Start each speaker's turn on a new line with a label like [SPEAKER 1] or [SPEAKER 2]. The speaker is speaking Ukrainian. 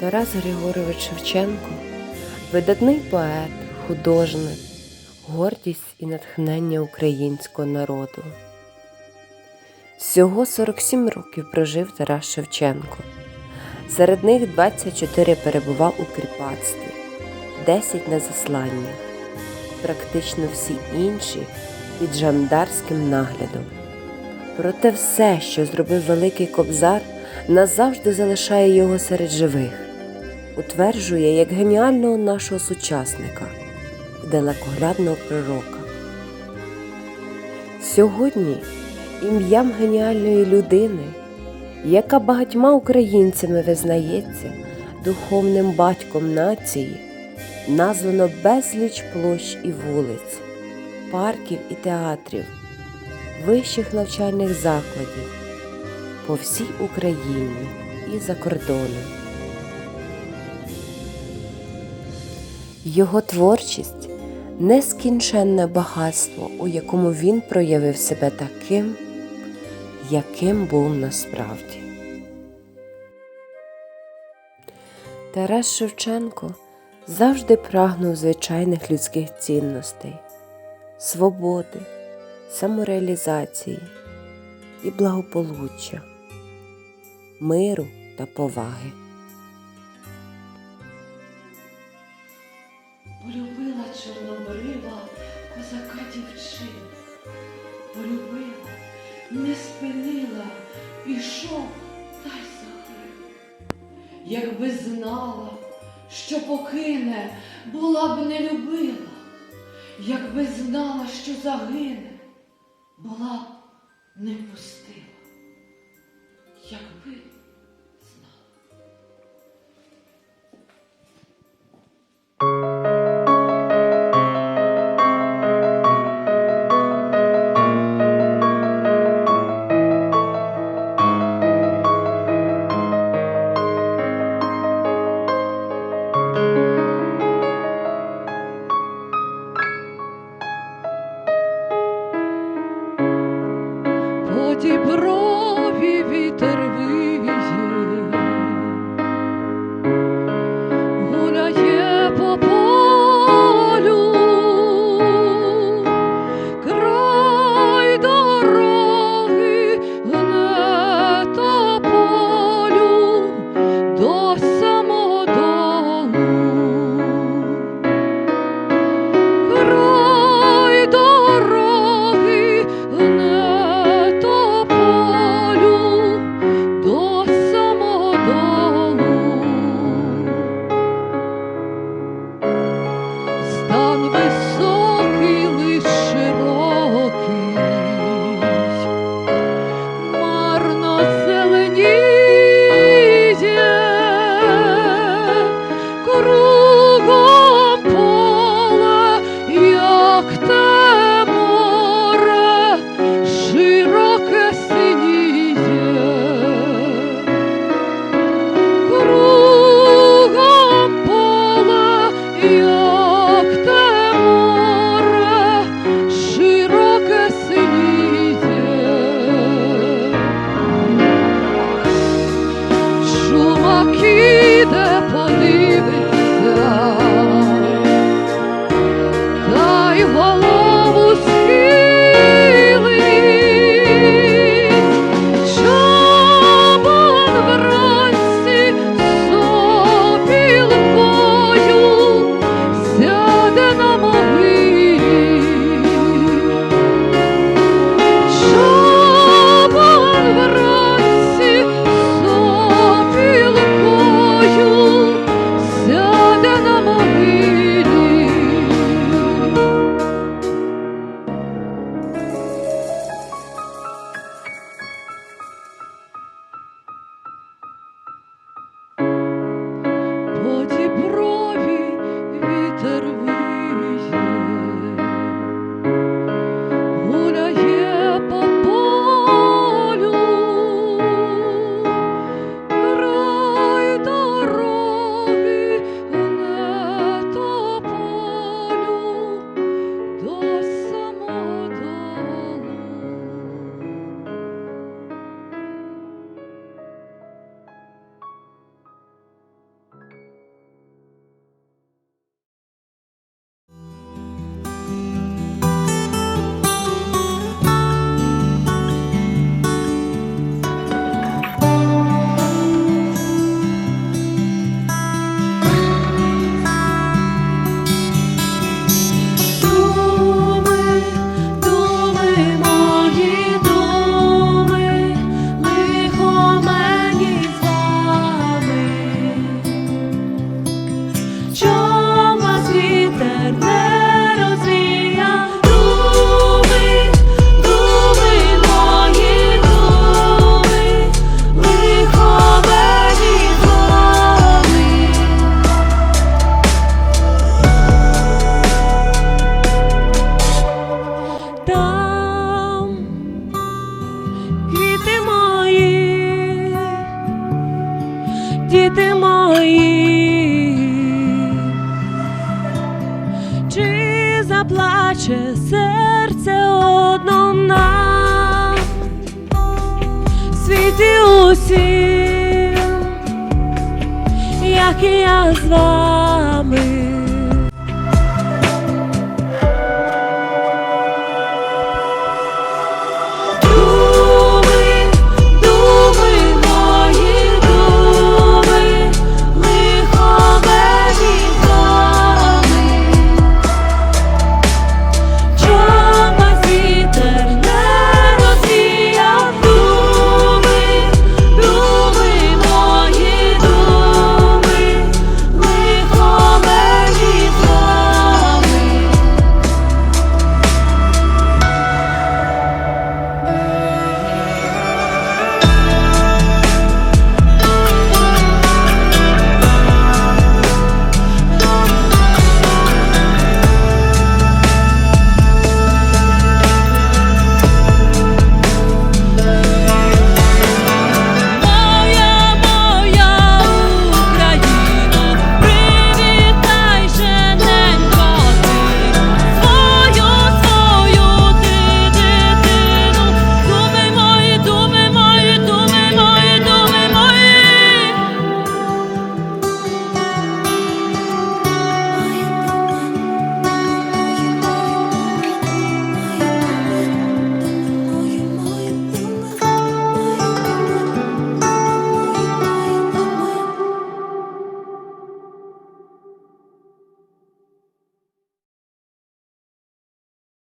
[SPEAKER 1] Тарас Григорович Шевченко видатний поет, художник, гордість і натхнення українського народу. Всього 47 років прожив Тарас Шевченко. Серед них 24 перебував у кріпацтві, 10 на засланнях, практично всі інші під жандарським наглядом. Проте все, що зробив Великий Кобзар, назавжди залишає його серед живих, утверджує як геніального нашого сучасника далекоглядного пророка. Сьогодні ім'ям геніальної людини, яка багатьма українцями визнається духовним батьком нації, названо безліч площ і вулиць, парків і театрів, вищих навчальних закладів по всій Україні і за кордоном. Його творчість нескінченне багатство, у якому він проявив себе таким, яким був насправді. Тарас Шевченко завжди прагнув звичайних людських цінностей, свободи, самореалізації і благополуччя, миру та поваги.
[SPEAKER 2] Не спинила, пішов та й загинув. Якби знала, що покине, була б не любила, якби знала, що загине, була б не пустила. По діброві вітер виє,
[SPEAKER 1] мої, чи заплаче серце одно нам світі усім, як я з.